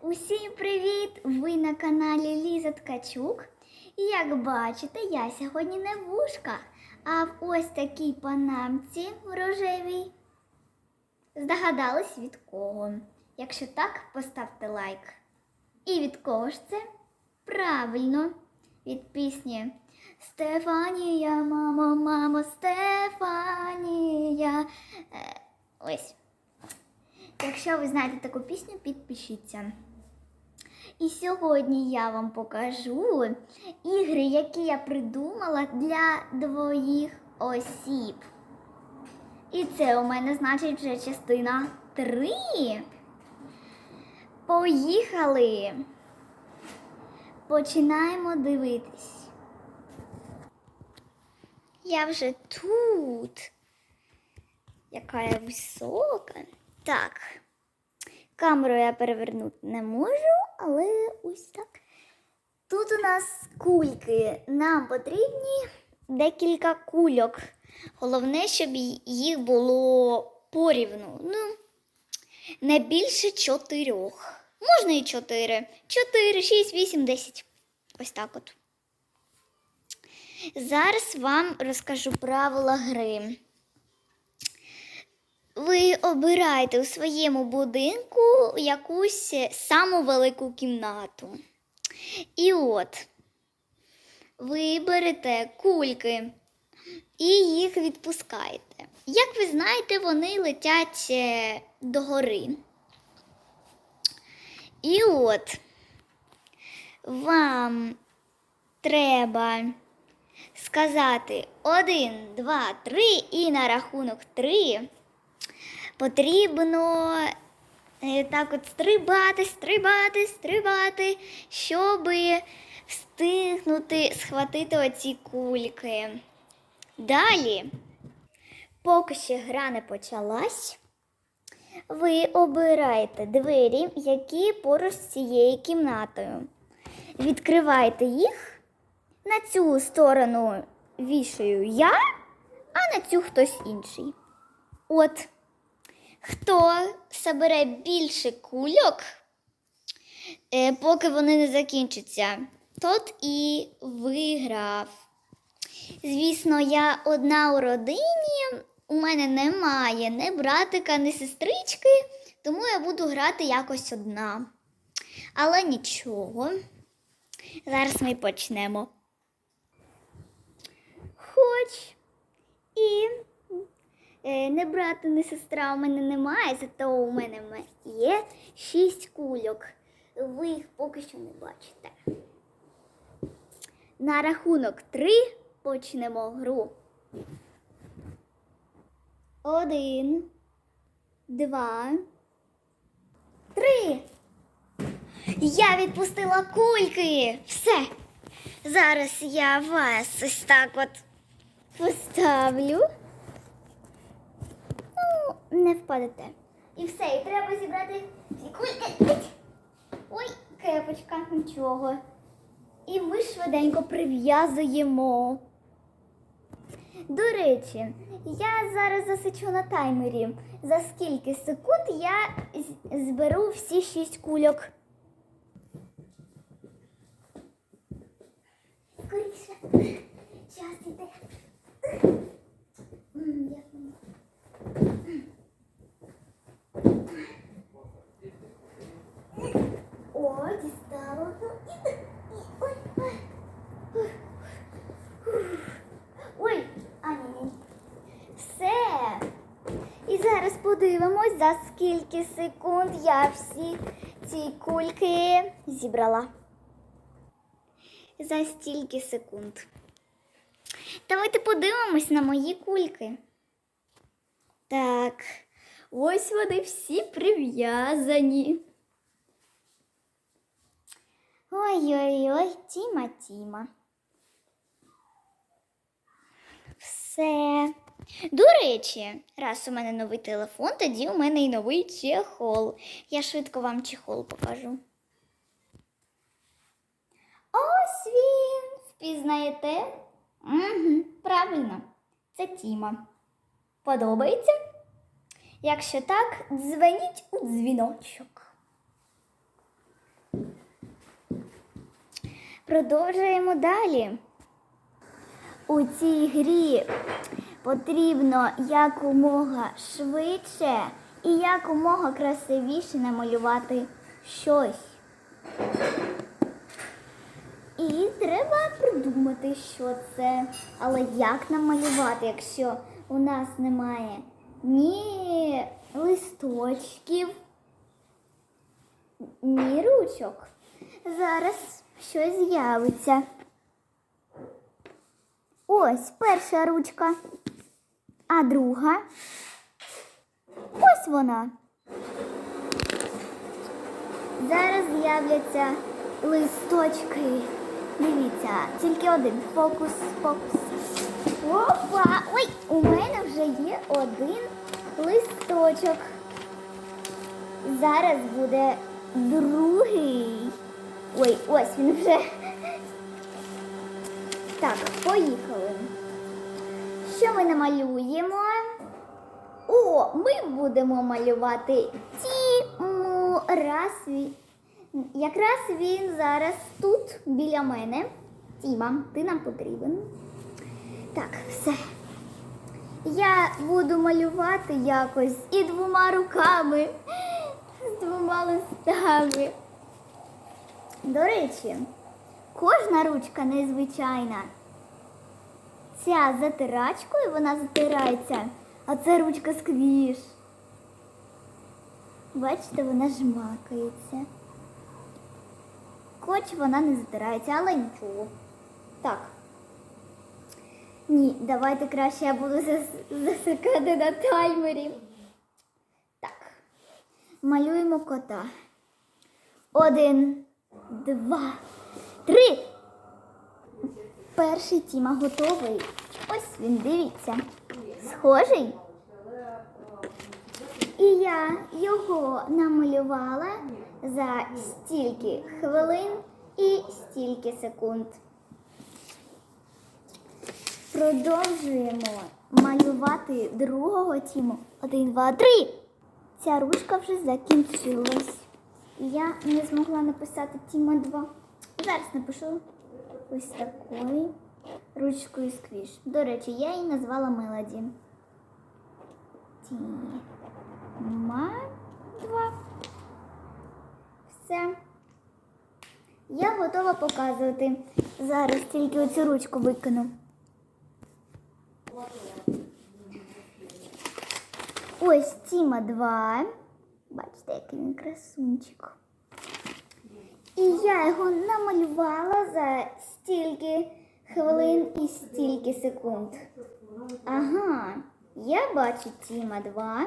Усім привіт! Ви на каналі Ліза Ткачук. І як бачите, я сьогодні не в вушках, а в ось такій панамці рожевій. Здогадались від кого? Якщо так, поставте лайк. І від кого ж це? Правильно, від пісні Стефанія, мамо, мамо, Стефанія. Е, ось. Якщо ви знаєте таку пісню, підпишіться. І сьогодні я вам покажу ігри, які я придумала для двоїх осіб. І це у мене значить вже частина 3. Поїхали! Починаємо дивитись. Я вже тут. Яка я висока. Так. Камеру я перевернути не можу, але ось так. Тут у нас кульки. Нам потрібні декілька кульок. Головне, щоб їх було порівну. Ну, не більше чотирьох. Можна і чотири. Чотири, шість, вісім, десять. Ось так от. Зараз вам розкажу правила гри. Ви обираєте у своєму будинку якусь саму велику кімнату. І от ви берете кульки і їх відпускаєте. Як ви знаєте, вони летять е, догори. І от вам треба сказати один, два, три, і на рахунок три потрібно е, так от стрибати, стрибати, стрибати, щоб встигнути схватити оці кульки. Далі, поки ще гра не почалась, ви обираєте двері, які поруч з цією кімнатою. Відкриваєте їх. На цю сторону вішаю я, а на цю хтось інший. От хто собере більше кульок, е, поки вони не закінчаться, тот і виграв. Звісно, я одна у родині, у мене немає ні братика, ні сестрички, тому я буду грати якось одна. Але нічого. Зараз ми почнемо. Хоч і не брата, не сестра у мене немає, зато у мене є шість кульок. Ви їх поки що не бачите. На рахунок три почнемо гру. Один, два, три. Я відпустила кульки. Все. Зараз я вас ось так от поставлю. Не впадете. І все, і треба зібрати кульки. Ой, кепочка, нічого. І ми швиденько прив'язуємо. До речі, я зараз засичу на таймері, за скільки секунд я зберу всі шість кульок. Скоріше. Час іде. М, як мені. О, дістала. Ну, і- і- Ой, ой. Ой, а ні, ні. Все. І зараз подивимось, за скільки секунд я всі ці кульки зібрала. За стільки секунд. Давайте подивимось на мої кульки. Так, ось вони всі прив'язані. Ой-ой-ой, Тіма, Тіма. Все. До речі, раз у мене новий телефон, тоді у мене і новий чехол. Я швидко вам чехол покажу. Ось він. Впізнаєте? Угу, правильно, це Тіма. Подобається? Якщо так, дзвоніть у дзвіночок. Продовжуємо далі. У цій грі потрібно якомога швидше і якомога красивіше намалювати щось. І треба придумати, що це. Але як намалювати, якщо у нас немає ні листочків, ні ручок. Зараз щось з'явиться. Ось перша ручка, а друга. Ось вона. Зараз з'являться листочки. Дивіться, тільки один фокус, фокус. Опа! Ой, у мене вже є один листочок. Зараз буде другий. Ой, ось він вже. Так, поїхали. Що ми намалюємо? О, ми будемо малювати Тіму. Раз він. Якраз він зараз тут біля мене. Тіма, ти нам потрібен. Так, все. Я буду малювати якось і двома руками, з двома листами. До речі, кожна ручка незвичайна. Ця затирачкою вона затирається, а це ручка сквіш. Бачите, вона жмакається. Хоч вона не затирається, але нічого. Так. Ні, давайте краще я буду зас- засикати на таймері. Так. Малюємо кота. Один, два, три. Перший Тіма готовий. Ось він, дивіться. Схожий. І я його намалювала за стільки хвилин і стільки секунд. Продовжуємо малювати другого тіму. Один, два, три. Ця ручка вже закінчилась. Я не змогла написати Тіма 2. Зараз напишу ось такою ручкою сквіш. До речі, я її назвала Мелоді. Тіма 2. Все. Я готова показувати. Зараз тільки оцю ручку викину. Ось Тіма 2. Бачите, який він красунчик. І я його намалювала за стільки хвилин і стільки секунд. Ага, я бачу Тіма 2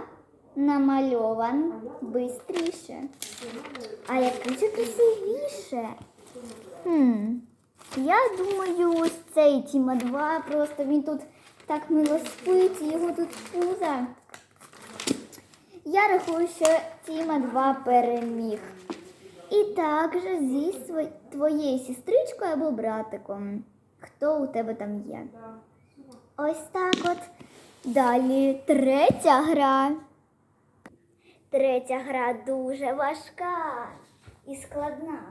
намальован бистріше. А який же красивіше. Хм. Я думаю, ось цей Тіма 2, просто він тут так мило спить, його тут пуза. Я рахую, що Тіма 2 переміг. І також зі твоєю сестричкою або братиком. Хто у тебе там є? Ось так от. Далі третя гра. Третя гра дуже важка і складна.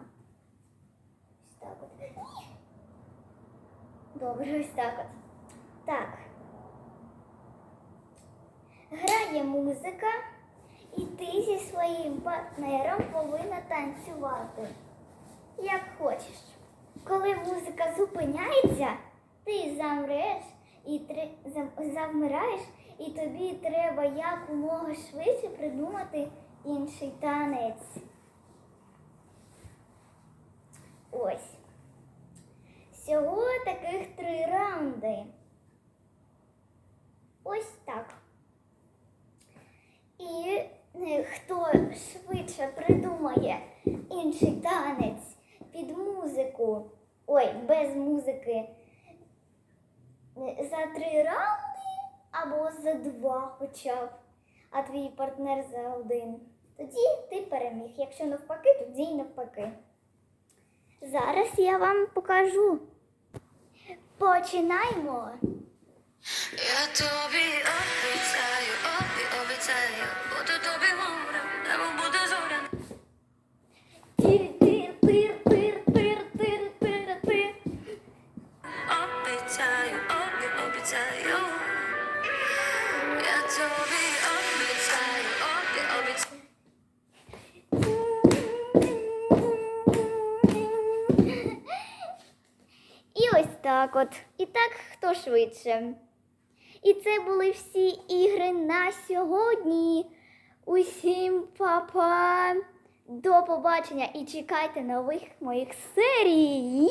Ось так от. Добре, ось так от. Так. Грає музика, ти зі своїм партнером повинна танцювати. Як хочеш. Коли музика зупиняється, ти замреш і три... завмираєш, і тобі треба якомога швидше придумати інший танець. Ось. Всього таких три раунди. Ось так. І е, хто швидше придумає інший танець під музику, ой, без музики, за три раунди або за два хоча б, а твій партнер за один, тоді ти переміг. Якщо навпаки, тоді й навпаки. Зараз я вам покажу. Починаємо. Я тобі так от. І так, хто швидше. І це були всі ігри на сьогодні. Усім па-па. До побачення і чекайте нових моїх серій.